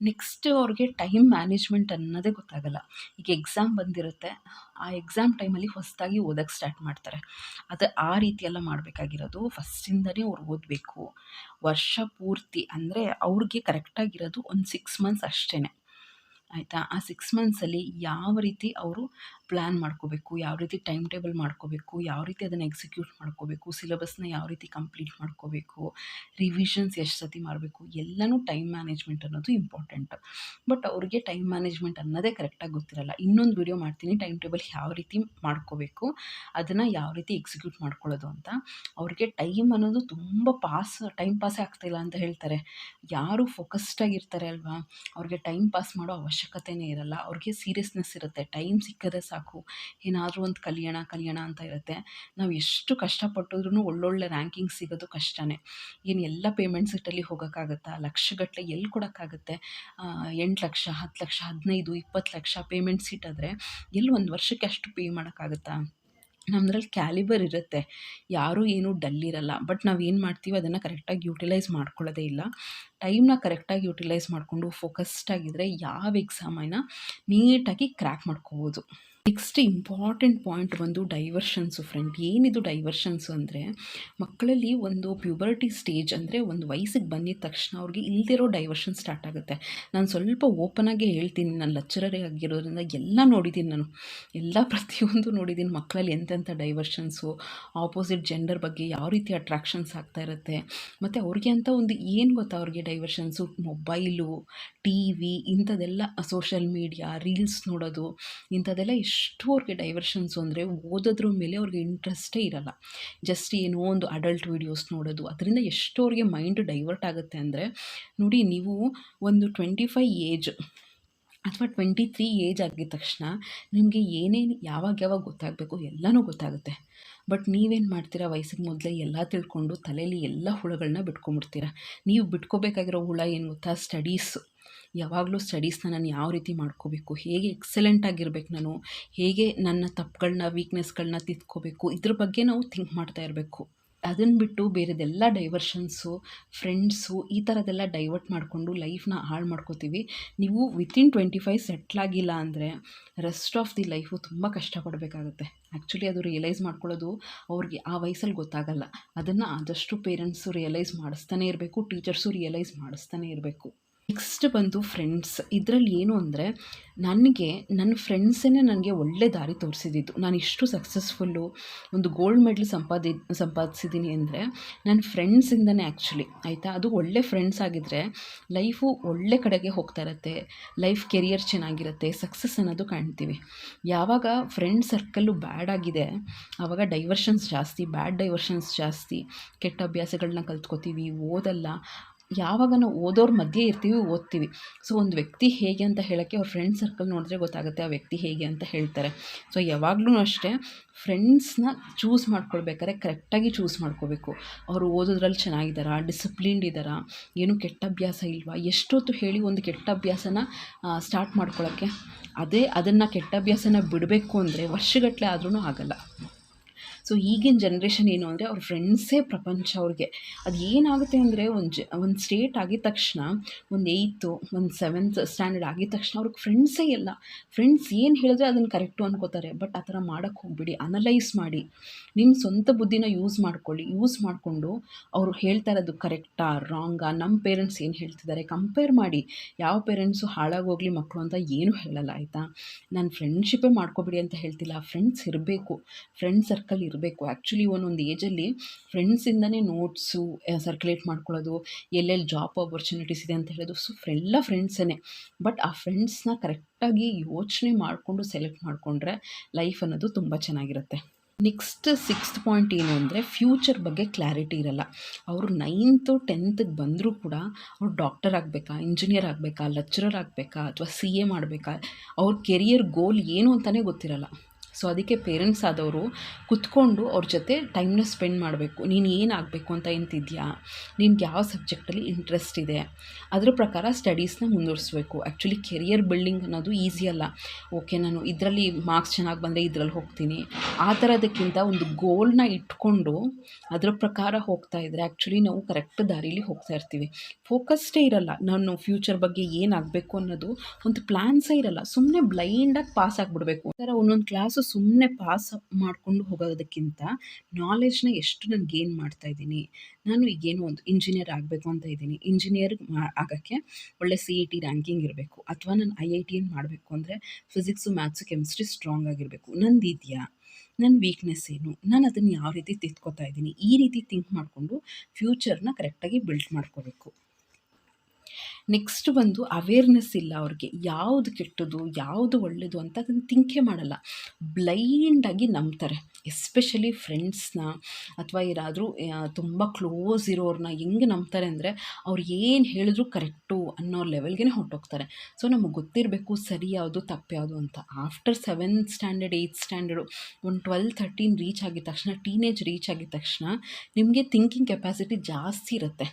S1: ನೆಕ್ಸ್ಟ್ ಅವ್ರಿಗೆ ಟೈಮ್ ಮ್ಯಾನೇಜ್ಮೆಂಟ್ ಅನ್ನೋದೇ ಗೊತ್ತಾಗಲ್ಲ. ಈಗ ಎಕ್ಸಾಮ್ ಬಂದಿರುತ್ತೆ. ಆ ಎಕ್ಸಾಮ್ ಟೈಮಲ್ಲಿ ಹೊಸದಾಗಿ ಓದೋಕ್ಕೆ ಸ್ಟಾರ್ಟ್ ಮಾಡ್ತಾರೆ. ಅದು ಆ ರೀತಿ ಎಲ್ಲ ಮಾಡಬೇಕಾಗಿರೋದು ಫಸ್ಟಿಂದನೇ ಅವ್ರು ಓದಬೇಕು. ವರ್ಷ ಪೂರ್ತಿ ಅಂದರೆ ಅವ್ರಿಗೆ ಕರೆಕ್ಟಾಗಿರೋದು ಒಂದು ಸಿಕ್ಸ್ ಮಂತ್ಸ್ ಅಷ್ಟೇ ಆಯಿತಾ? ಆ ಸಿಕ್ಸ್ ಮಂತ್ಸಲ್ಲಿ ಯಾವ ರೀತಿ ಅವರು ಪ್ಲ್ಯಾನ್ ಮಾಡ್ಕೋಬೇಕು, ಯಾವ ರೀತಿ ಟೈಮ್ ಟೇಬಲ್ ಮಾಡ್ಕೋಬೇಕು, ಯಾವ ರೀತಿ ಅದನ್ನು ಎಕ್ಸಿಕ್ಯೂಟ್ ಮಾಡ್ಕೋಬೇಕು ಸಿಲೆಬಸ್ನ ಯಾವ ರೀತಿ ಕಂಪ್ಲೀಟ್ ಮಾಡ್ಕೋಬೇಕು ರಿವಿಷನ್ಸ್ ಎಷ್ಟು ಸತಿ ಮಾಡಬೇಕು, ಎಲ್ಲನೂ ಟೈಮ್ ಮ್ಯಾನೇಜ್ಮೆಂಟ್ ಅನ್ನೋದು ಇಂಪಾರ್ಟೆಂಟ್ ಬಟ್ ಅವ್ರಿಗೆ ಟೈಮ್ ಮ್ಯಾನೇಜ್ಮೆಂಟ್ ಅನ್ನೋದೇ ಕರೆಕ್ಟಾಗಿ ಗೊತ್ತಿರಲ್ಲ. ಇನ್ನೊಂದು ವಿಡಿಯೋ ಮಾಡ್ತೀನಿ, ಟೈಮ್ ಟೇಬಲ್ ಯಾವ ರೀತಿ ಮಾಡ್ಕೋಬೇಕು, ಅದನ್ನು ಯಾವ ರೀತಿ ಎಕ್ಸಿಕ್ಯೂಟ್ ಮಾಡ್ಕೊಳ್ಳೋದು ಅಂತ. ಅವ್ರಿಗೆ ಟೈಮ್ ಅನ್ನೋದು ತುಂಬ ಪಾಸ್, ಟೈಮ್ ಪಾಸೇ ಆಗ್ತಾಯಿಲ್ಲ ಅಂತ ಹೇಳ್ತಾರೆ. ಯಾರು ಫೋಕಸ್ಡ್ ಆಗಿರ್ತಾರೆ ಅಲ್ವಾ? ಅವ್ರಿಗೆ ಟೈಮ್ ಪಾಸ್ ಮಾಡೋ ಅವಶ್ಯಕತೆಯೇ ಇರಲ್ಲ. ಅವ್ರಿಗೆ ಸೀರಿಯಸ್ನೆಸ್ ಇರುತ್ತೆ. ಟೈಮ್ ಸಿಕ್ಕದೆ ಸಾಕು. ಏನಾದರೂ ಒಂದು ಕಲಿಯೋಣ ಕಲಿಯೋಣ ಅಂತ ಇರುತ್ತೆ. ನಾವು ಎಷ್ಟು ಕಷ್ಟಪಟ್ಟಿದ್ರೂ ಒಳ್ಳೊಳ್ಳೆ ರ್ಯಾಂಕಿಂಗ್ ಸಿಗೋದು ಕಷ್ಟನೇ. ಏನು ಎಲ್ಲ ಪೇಮೆಂಟ್ ಇಟ್ಟಲ್ಲಿ ಹೋಗೋಕ್ಕಾಗತ್ತಾ? ಲಕ್ಷಗಟ್ಟಲೆ ಎಲ್ಲಿ ಕೊಡೋಕ್ಕಾಗುತ್ತೆ? ಎಂಟು ಲಕ್ಷ, ಹತ್ತು ಲಕ್ಷ, ಹದಿನೈದು, ಇಪ್ಪತ್ತು ಲಕ್ಷ ಪೇಮೆಂಟ್ ಸೀಟ್ ಎಲ್ಲಿ ಒಂದು ವರ್ಷಕ್ಕೆ ಅಷ್ಟು ಪೇ ಮಾಡೋಕ್ಕಾಗತ್ತಾ? ನಮ್ಮದ್ರಲ್ಲಿ ಕ್ಯಾಲಿಬರ್ ಇರುತ್ತೆ. ಯಾರೂ ಏನೂ ಡಲ್ ಇರಲ್ಲ. ಬಟ್ ನಾವು ಏನು ಮಾಡ್ತೀವಿ? ಅದನ್ನು ಕರೆಕ್ಟಾಗಿ ಯುಟಿಲೈಸ್ ಮಾಡ್ಕೊಳ್ಳೋದೇ ಇಲ್ಲ. ಟೈಮ್ನ ಕರೆಕ್ಟಾಗಿ ಯುಟಿಲೈಸ್ ಮಾಡಿಕೊಂಡು ಫೋಕಸ್ಡ್ ಆಗಿದ್ದರೆ ಯಾವ ಎಕ್ಸಾಮನ್ನು ನೀಟಾಗಿ ಕ್ರ್ಯಾಕ್ ಮಾಡ್ಕೋಬೋದು. ನೆಕ್ಸ್ಟ್ ಇಂಪಾರ್ಟೆಂಟ್ ಪಾಯಿಂಟ್ ಬಂದು ಡೈವರ್ಷನ್ಸು ಫ್ರೆಂಡ್ ಏನಿದು ಡೈವರ್ಷನ್ಸು ಅಂದರೆ, ಮಕ್ಕಳಲ್ಲಿ ಒಂದು ಪ್ಯೂಬರ್ಟಿ ಸ್ಟೇಜ್ ಅಂದರೆ ಒಂದು ವಯಸ್ಸಿಗೆ ಬಂದಿದ ತಕ್ಷಣ ಅವ್ರಿಗೆ ಇಲ್ದಿರೋ ಡೈವರ್ಷನ್ ಸ್ಟಾರ್ಟ್ ಆಗುತ್ತೆ. ನಾನು ಸ್ವಲ್ಪ ಓಪನಾಗೆ ಹೇಳ್ತೀನಿ. ನಾನು ಲೆಕ್ಚರರೇ ಆಗಿರೋದ್ರಿಂದ ಎಲ್ಲ ನೋಡಿದ್ದೀನಿ ನಾನು. ಎಲ್ಲ ಪ್ರತಿಯೊಂದು ನೋಡಿದ್ದೀನಿ ಮಕ್ಕಳಲ್ಲಿ ಎಂತೆಂಥ ಡೈವರ್ಷನ್ಸು ಆಪೋಸಿಟ್ ಜೆಂಡರ್ ಬಗ್ಗೆ ಯಾವ ರೀತಿ ಅಟ್ರಾಕ್ಷನ್ಸ್ ಆಗ್ತಾ ಇರುತ್ತೆ. ಮತ್ತು ಅವ್ರಿಗೆ ಅಂತ ಒಂದು ಏನು ಗೊತ್ತಾ ಅವ್ರಿಗೆ ಡೈವರ್ಷನ್ಸು ಮೊಬೈಲು ಟಿ ವಿ ಇಂಥದ್ದೆಲ್ಲ ಸೋಷಲ್ ಮೀಡಿಯಾ ರೀಲ್ಸ್ ನೋಡೋದು, ಇಂಥದ್ದೆಲ್ಲ ಎಷ್ಟು ಅವ್ರಿಗೆ ಡೈವರ್ಷನ್ಸು ಅಂದರೆ ಓದೋದ್ರ ಮೇಲೆ ಅವ್ರಿಗೆ ಇಂಟ್ರೆಸ್ಟೇ ಇರಲ್ಲ. ಜಸ್ಟ್ ಏನೋ ಒಂದು ಅಡಲ್ಟ್ ವೀಡಿಯೋಸ್ ನೋಡೋದು. ಅದರಿಂದ ಎಷ್ಟು ಅವ್ರಿಗೆ ಮೈಂಡ್ ಡೈವರ್ಟ್ ಆಗುತ್ತೆ ಅಂದರೆ, ನೋಡಿ ನೀವು ಒಂದು ಟ್ವೆಂಟಿ ಫೈ ಏಜ್ ಅಥವಾ ಟ್ವೆಂಟಿ ತ್ರೀ ಏಜ್ ಆಗಿದ ತಕ್ಷಣ ನಿಮಗೆ ಏನೇನು ಯಾವಾಗ ಯಾವಾಗ ಗೊತ್ತಾಗಬೇಕು ಎಲ್ಲನೂ ಗೊತ್ತಾಗುತ್ತೆ. ಬಟ್ ನೀವೇನು ಮಾಡ್ತೀರಾ, ವಯಸ್ಸಿಗೆ ಮೊದಲೇ ಎಲ್ಲ ತಿಳ್ಕೊಂಡು ತಲೆಯಲ್ಲಿ ಎಲ್ಲ ಹುಳಗಳನ್ನ ಬಿಟ್ಕೊಂಬಿಡ್ತೀರ. ನೀವು ಬಿಟ್ಕೋಬೇಕಾಗಿರೋ ಹುಳ ಏನು ಗೊತ್ತಾ? ಸ್ಟಡೀಸು. ಯಾವಾಗಲೂ ಸ್ಟಡೀಸ್ನ ನಾನು ಯಾವ ರೀತಿ ಮಾಡ್ಕೋಬೇಕು, ಹೇಗೆ ಎಕ್ಸಲೆಂಟ್ ಆಗಿರ್ಬೇಕು ನಾನು, ಹೇಗೆ ನನ್ನ ತಪ್ಪುಗಳನ್ನ ವೀಕ್ನೆಸ್ಗಳನ್ನ ತಿದ್ಕೋಬೇಕು, ಇದ್ರ ಬಗ್ಗೆ ನಾವು ಥಿಂಕ್ ಮಾಡ್ತಾ ಇರಬೇಕು. ಅದನ್ನು ಬಿಟ್ಟು ಬೇರೆದೆಲ್ಲ ಡೈವರ್ಷನ್ಸು ಫ್ರೆಂಡ್ಸು ಈ ಥರದೆಲ್ಲ ಡೈವರ್ಟ್ ಮಾಡಿಕೊಂಡು ಲೈಫ್ನ ಹಾಳು ಮಾಡ್ಕೋತೀವಿ. ನೀವು ವಿತಿನ್ ಟ್ವೆಂಟಿ ಫೈವ್ ಸೆಟ್ಲಾಗಿಲ್ಲ ಅಂದರೆ ರೆಸ್ಟ್ ಆಫ್ ದಿ ಲೈಫು ತುಂಬ ಕಷ್ಟಪಡಬೇಕಾಗುತ್ತೆ. ಆ್ಯಕ್ಚುಲಿ ಅದು ರಿಯಲೈಸ್ ಮಾಡ್ಕೊಳ್ಳೋದು ಅವ್ರಿಗೆ ಆ ವಯಸ್ಸಲ್ಲಿ ಗೊತ್ತಾಗಲ್ಲ. ಅದನ್ನು ಆದಷ್ಟು ಪೇರೆಂಟ್ಸು ರಿಯಲೈಸ್ ಮಾಡಿಸ್ತಾನೆ ಇರಬೇಕು ಟೀಚರ್ಸು ರಿಯಲೈಸ್ ಮಾಡಿಸ್ತಾನೆ ಇರಬೇಕು. ನೆಕ್ಸ್ಟ್ ಬಂದು ಫ್ರೆಂಡ್ಸ್, ಇದರಲ್ಲಿ ಏನು ಅಂದರೆ ನನಗೆ ನನ್ನ ಫ್ರೆಂಡ್ಸೇ ನನಗೆ ಒಳ್ಳೆ ದಾರಿ ತೋರಿಸಿದ್ದು ನಾನು ಇಷ್ಟು ಸಕ್ಸಸ್ಫುಲ್ಲು ಒಂದು ಗೋಲ್ಡ್ ಮೆಡಲ್ ಸಂಪಾದಿ ಸಂಪಾದಿಸಿದ್ದೀನಿ ಅಂದರೆ ನನ್ನ ಫ್ರೆಂಡ್ಸಿಂದನೇ ಆ್ಯಕ್ಚುಲಿ ಆಯಿತಾ? ಅದು ಒಳ್ಳೆ ಫ್ರೆಂಡ್ಸ್ ಆಗಿದ್ದರೆ ಲೈಫು ಒಳ್ಳೆ ಕಡೆಗೆ ಹೋಗ್ತಾ ಇರತ್ತೆ ಲೈಫ್ ಕೆರಿಯರ್ ಚೆನ್ನಾಗಿರುತ್ತೆ ಸಕ್ಸಸ್ ಅನ್ನೋದು ಕಾಣ್ತೀವಿ. ಯಾವಾಗ ಫ್ರೆಂಡ್ ಸರ್ಕಲ್ಲು ಬ್ಯಾಡ್ ಆಗಿದೆ ಆವಾಗ ಡೈವರ್ಷನ್ಸ್ ಜಾಸ್ತಿ ಬ್ಯಾಡ್ ಡೈವರ್ಷನ್ಸ್ ಜಾಸ್ತಿ, ಕೆಟ್ಟ ಅಭ್ಯಾಸಗಳನ್ನ ಕಲ್ತ್ಕೋತೀವಿ, ಓದಲ್ಲ ಯಾವಾಗ ನಾವು ಓದೋರ ಮಧ್ಯೆ ಇರ್ತೀವಿ, ಓದ್ತೀವಿ. ಸೊ ಒಂದು ವ್ಯಕ್ತಿ ಹೇಗೆ ಅಂತ ಹೇಳೋಕ್ಕೆ ಅವ್ರ ಫ್ರೆಂಡ್ ಸರ್ಕಲ್ ನೋಡಿದ್ರೆ ಗೊತ್ತಾಗುತ್ತೆ ಆ ವ್ಯಕ್ತಿ ಹೇಗೆ ಅಂತ ಹೇಳ್ತಾರೆ. ಸೊ ಯಾವಾಗಲೂ ಅಷ್ಟೇ ಫ್ರೆಂಡ್ಸ್ನ ಚೂಸ್ ಮಾಡ್ಕೊಳ್ಬೇಕಾದ್ರೆ ಕರೆಕ್ಟಾಗಿ ಚೂಸ್ ಮಾಡ್ಕೋಬೇಕು. ಅವರು ಓದೋದ್ರಲ್ಲಿ ಚೆನ್ನಾಗಿದ್ದಾರಾ ಡಿಸಿಪ್ಲಿನ್ಡ್ ಇದ್ದಾರಾ, ಏನು ಕೆಟ್ಟ ಅಭ್ಯಾಸ ಇಲ್ವಾ, ಎಷ್ಟೊತ್ತು ಹೇಳಿ ಒಂದು ಕೆಟ್ಟ ಅಭ್ಯಾಸನ ಸ್ಟಾರ್ಟ್ ಮಾಡ್ಕೊಳ್ಳೋಕ್ಕೆ ಅದೇ ಅದನ್ನು ಕೆಟ್ಟ ಅಭ್ಯಾಸನ ಬಿಡಬೇಕು ಅಂದರೆ ವರ್ಷಗಟ್ಟಲೆ ಆದ್ರೂ ಆಗೋಲ್ಲ. ಸೊ ಈಗಿನ ಜನ್ರೇಷನ್ ಏನು ಅಂದರೆ ಅವ್ರ ಫ್ರೆಂಡ್ಸೇ ಪ್ರಪಂಚ ಅವ್ರಿಗೆ. ಅದು ಏನಾಗುತ್ತೆ ಅಂದರೆ ಒಂದು ಜ, ಒಂದು ಸ್ಟೇಟ್ ಆಗಿದ ತಕ್ಷಣ, ಒಂದು ಏಯ್ತು ಒಂದು ಸೆವೆಂತ್ ಸ್ಟ್ಯಾಂಡರ್ಡ್ ಆಗಿದ ತಕ್ಷಣ ಅವ್ರಿಗೆ ಫ್ರೆಂಡ್ಸೇ ಇಲ್ಲ. ಫ್ರೆಂಡ್ಸ್ ಏನು ಹೇಳಿದ್ರೆ ಅದನ್ನು ಕರೆಕ್ಟು ಅನ್ಕೋತಾರೆ. ಬಟ್ ಆ ಥರ ಮಾಡೋಕ್ಕೆ ಹೋಗ್ಬಿಡಿ. ಅನಲೈಸ್ ಮಾಡಿ. ನಿಮ್ಮ ಸ್ವಂತ ಬುದ್ಧಿನ ಯೂಸ್ ಮಾಡ್ಕೊಳ್ಳಿ. ಯೂಸ್ ಮಾಡಿಕೊಂಡು ಅವರು ಹೇಳ್ತಾ ಇರೋದು ಕರೆಕ್ಟಾ ರಾಂಗಾ ನಮ್ಮ ಪೇರೆಂಟ್ಸ್ ಏನು ಹೇಳ್ತಿದ್ದಾರೆ ಕಂಪೇರ್ ಮಾಡಿ. ಯಾವ ಪೇರೆಂಟ್ಸು ಹಾಳಾಗೋಗ್ಲಿ ಮಕ್ಕಳು ಅಂತ ಏನೂ ಹೇಳಲ್ಲ, ಆಯಿತಾ? ನಾನು ಫ್ರೆಂಡ್ಶಿಪ್ಪೇ ಮಾಡ್ಕೊಬಿಡಿ ಅಂತ ಹೇಳ್ತಿಲ್ಲ. ಫ್ರೆಂಡ್ಸ್ ಇರಬೇಕು. ಫ್ರೆಂಡ್ ಸರ್ಕಲ್ ಇರಬೇಕು ಆ್ಯಕ್ಚುಲಿ ಒಂದೊಂದು ಏಜಲ್ಲಿ ಫ್ರೆಂಡ್ಸಿಂದನೇ ನೋಟ್ಸು ಸರ್ಕ್ಯುಲೇಟ್ ಮಾಡ್ಕೊಳ್ಳೋದು, ಎಲ್ಲೆಲ್ಲಿ ಜಾಬ್ ಆಪರ್ಚುನಿಟೀಸ್ ಇದೆ ಅಂತ ಹೇಳೋದು ಸೊ ಎಲ್ಲ ಫ್ರೆಂಡ್ಸೇ ಬಟ್ ಆ ಫ್ರೆಂಡ್ಸ್ನ ಕರೆಕ್ಟಾಗಿ ಯೋಚನೆ ಮಾಡಿಕೊಂಡು ಸೆಲೆಕ್ಟ್ ಮಾಡಿಕೊಂಡ್ರೆ ಲೈಫ್ ಅನ್ನೋದು ತುಂಬ ಚೆನ್ನಾಗಿರುತ್ತೆ. ನೆಕ್ಸ್ಟ್ ಸಿಕ್ಸ್ತ್ ಪಾಯಿಂಟ್ ಏನು ಅಂದರೆ ಫ್ಯೂಚರ್ ಬಗ್ಗೆ ಕ್ಲಾರಿಟಿ ಇರಲ್ಲ. ಅವರು ನೈನ್ತು ಟೆಂತ್ಗೆ ಬಂದರೂ ಕೂಡ ಅವ್ರು ಡಾಕ್ಟರ್ ಆಗಬೇಕಾ ಇಂಜಿನಿಯರ್ ಆಗಬೇಕಾ ಲೆಕ್ಚರರ್ ಆಗಬೇಕಾ, ಅಥವಾ ಸಿ ಎ ಮಾಡಬೇಕಾ, ಅವ್ರ ಕೆರಿಯರ್ ಗೋಲ್ ಏನು ಅಂತಲೇ ಗೊತ್ತಿರಲ್ಲ. ಸೊ ಅದಕ್ಕೆ ಪೇರೆಂಟ್ಸ್ ಆದವರು ಕುತ್ಕೊಂಡು ಅವ್ರ ಜೊತೆ ಟೈಮ್ನ ಸ್ಪೆಂಡ್ ಮಾಡಬೇಕು. ನೀನು ಏನು ಆಗಬೇಕು ಅಂತ ಎಂತಿದ್ಯಾ? ನಿನ್ಗೆ ಯಾವ ಸಬ್ಜೆಕ್ಟಲ್ಲಿ ಇಂಟ್ರೆಸ್ಟ್ ಇದೆ? ಅದ್ರ ಪ್ರಕಾರ ಸ್ಟಡೀಸ್ನ ಮುಂದುವರಿಸಬೇಕು. ಆ್ಯಕ್ಚುಲಿ ಕೆರಿಯರ್ ಬಿಲ್ಡಿಂಗ್ ಅನ್ನೋದು ಈಸಿ ಅಲ್ಲ. ಓಕೆ ನಾನು ಇದರಲ್ಲಿ ಮಾರ್ಕ್ಸ್ ಚೆನ್ನಾಗಿ ಬಂದರೆ ಇದರಲ್ಲಿ ಹೋಗ್ತೀನಿ. ಆ ಥರದಕ್ಕಿಂತ ಒಂದು ಗೋಲ್ನ ಇಟ್ಕೊಂಡು ಅದ್ರ ಪ್ರಕಾರ ಹೋಗ್ತಾ ಇದ್ದರೆ ಆ್ಯಕ್ಚುಲಿ ನಾವು ಕರೆಕ್ಟ್ ದಾರೀಲಿ ಹೋಗ್ತಾ ಇರ್ತೀವಿ. ಫೋಕಸ್ಡೇ ಇರಲ್ಲ. ನಾನು ಫ್ಯೂಚರ್ ಬಗ್ಗೆ ಏನಾಗಬೇಕು ಅನ್ನೋದು ಒಂದು ಪ್ಲ್ಯಾನ್ಸೇ ಇರಲ್ಲ. ಸುಮ್ಮನೆ ಬ್ಲೈಂಡಾಗಿ ಪಾಸ್ ಆಗಿಬಿಡಬೇಕು. ಥರ ಒಂದೊಂದು ಕ್ಲಾಸು ಸುಮ್ಮನೆ ಪಾಸ್ ಮಾಡಿಕೊಂಡು ಹೋಗೋದಕ್ಕಿಂತ ನಾಲೆಜ್ನ ಎಷ್ಟು ನಾನು ಗೇನ್ ಮಾಡ್ತಾ ಇದ್ದೀನಿ. ನಾನು ಈಗೇನು ಒಂದು ಇಂಜಿನಿಯರ್ ಆಗಬೇಕು ಅಂತ ಇದ್ದೀನಿ. ಇಂಜಿನಿಯರ್ ಮಾ ಆಗೋಕ್ಕೆ ಒಳ್ಳೆ ಸಿ ಇ ಟಿ ರ್ಯಾಂಕಿಂಗ್ ಇರಬೇಕು ಅಥವಾ ನಾನು ಐ ಐ ಟಿ ಏನು ಮಾಡಬೇಕು ಅಂದರೆ ಫಿಸಿಕ್ಸು ಮ್ಯಾಥ್ಸು ಕೆಮಿಸ್ಟ್ರಿ ಸ್ಟ್ರಾಂಗ್ ಆಗಿರಬೇಕು. ನಂದು ಇದೆಯಾ? ನನ್ನ ವೀಕ್ನೆಸ್ ಏನು? ನಾನು ಅದನ್ನು ಯಾವ ರೀತಿ ತಿದ್ಕೋತಾ ಇದ್ದೀನಿ? ಈ ರೀತಿ ಥಿಂಕ್ ಮಾಡಿಕೊಂಡು ಫ್ಯೂಚರ್ನ ಕರೆಕ್ಟಾಗಿ ಬಿಲ್ಡ್ ಮಾಡ್ಕೋಬೇಕು. ನೆಕ್ಸ್ಟ್ ಬಂದು ಅವೇರ್ನೆಸ್ ಇಲ್ಲ ಅವ್ರಿಗೆ. ಯಾವುದು ಕೆಟ್ಟದ್ದು, ಯಾವುದು ಒಳ್ಳೆಯದು ಅಂತ ಅದನ್ನು ಥಿಂಕೇ ಮಾಡಲ್ಲ. ಬ್ಲೈಂಡಾಗಿ ನಂಬ್ತಾರೆ. ಎಸ್ಪೆಷಲಿ ಫ್ರೆಂಡ್ಸ್ನ ಅಥವಾ ಏನಾದರೂ ತುಂಬ ಕ್ಲೋಸ್ ಇರೋರನ್ನ ಹೆಂಗೆ ನಂಬ್ತಾರೆ ಅಂದರೆ ಅವ್ರು ಏನು ಹೇಳಿದ್ರು ಕರೆಕ್ಟು ಅನ್ನೋ ಲೆವೆಲ್ಗೆ ಹೊರಟೋಗ್ತಾರೆ. ಸೊ ನಮಗೆ ಗೊತ್ತಿರಬೇಕು ಸರಿ ಯಾವುದು, ತಪ್ಪು ಯಾವುದು ಅಂತ. After seventh standard eighth standard ಒಂದು ಟ್ವೆಲ್ ಥರ್ಟೀನ್ ರೀಚ್ ಆಗಿದ ತಕ್ಷಣ ಟೀನೇಜ್ ರೀಚ್ ಆಗಿದ ತಕ್ಷಣ ನಿಮಗೆ ಥಿಂಕಿಂಗ್ ಕೆಪಾಸಿಟಿ ಜಾಸ್ತಿ ಇರುತ್ತೆ.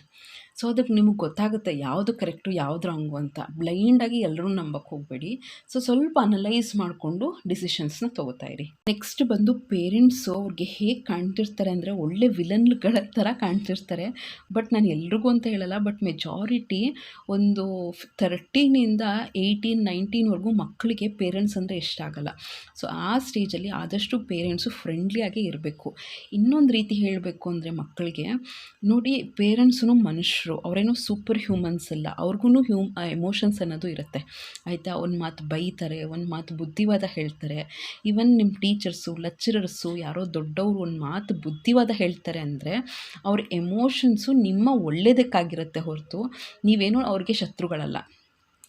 S1: ಸೊ, ಅದಕ್ಕೆ ನಿಮಗೆ ಗೊತ್ತಾಗುತ್ತೆ ಯಾವುದು ಕರೆಕ್ಟು, ಯಾವುದು ರಾಂಗು ಅಂತ. ಬ್ಲೈಂಡಾಗಿ ಎಲ್ಲರೂ ನಂಬಕ್ಕೆ ಹೋಗಬೇಡಿ. ಸೊ, ಸ್ವಲ್ಪ ಅನಲೈಸ್ ಮಾಡಿಕೊಂಡು ಡಿಸಿಷನ್ಸ್ನ ತೊಗೋತಾ ಇರಿ. ನೆಕ್ಸ್ಟ್ ಬಂದು ಪೇರೆಂಟ್ಸು ಅವ್ರಿಗೆ ಹೇಗೆ ಕಾಣ್ತಿರ್ತಾರೆ ಅಂದರೆ ಒಳ್ಳೆ ವಿಲನ್ಗಳ ಥರ ಕಾಣ್ತಿರ್ತಾರೆ. ಬಟ್ ನಾನು ಎಲ್ರಿಗೂ ಅಂತ ಹೇಳಲ್ಲ, ಬಟ್ ಮೆಜಾರಿಟಿ ಒಂದು ತರ್ಟೀನಿಂದ ಏಯ್ಟೀನ್ ನೈನ್ಟೀನ್ವರೆಗೂ ಮಕ್ಕಳಿಗೆ ಪೇರೆಂಟ್ಸ್ ಅಂದರೆ ಇಷ್ಟ ಆಗೋಲ್ಲ. ಸೊ, ಆ ಸ್ಟೇಜಲ್ಲಿ ಆದಷ್ಟು ಪೇರೆಂಟ್ಸು ಫ್ರೆಂಡ್ಲಿಯಾಗೇ ಇರಬೇಕು. ಇನ್ನೊಂದು ರೀತಿ ಹೇಳಬೇಕು ಅಂದರೆ ಮಕ್ಕಳಿಗೆ, ನೋಡಿ ಪೇರೆಂಟ್ಸು ಮನುಷ್ಯರು. ಅವರೇನೋ ಸೂಪರ್ ಹ್ಯೂಮನ್ಸ್ ಅಲ್ಲ ಅವ್ರಿಗೂ ಹ್ಯೂಮ್ ಎಮೋಷನ್ಸ್ ಅನ್ನೋದು ಇರುತ್ತೆ. ಆಯಿತಾ? ಒಂದು ಮಾತು ಬೈತಾರೆ, ಒಂದು ಮಾತು ಬುದ್ಧಿವಾದ ಹೇಳ್ತಾರೆ. ಈವನ್ ನಿಮ್ಮ ಟೀಚರ್ಸು, ಲೆಕ್ಚರರ್ಸು, ಯಾರೋ ದೊಡ್ಡವರು ಒಂದು ಮಾತು ಬುದ್ಧಿವಾದ ಹೇಳ್ತಾರೆ ಅಂದರೆ ಅವ್ರ ಎಮೋಷನ್ಸು ನಿಮ್ಮ ಒಳ್ಳೆಯದಕ್ಕಾಗಿರುತ್ತೆ ಹೊರತು, ನೀವೇನು ಅವ್ರಿಗೆ ಶತ್ರುಗಳಲ್ಲ.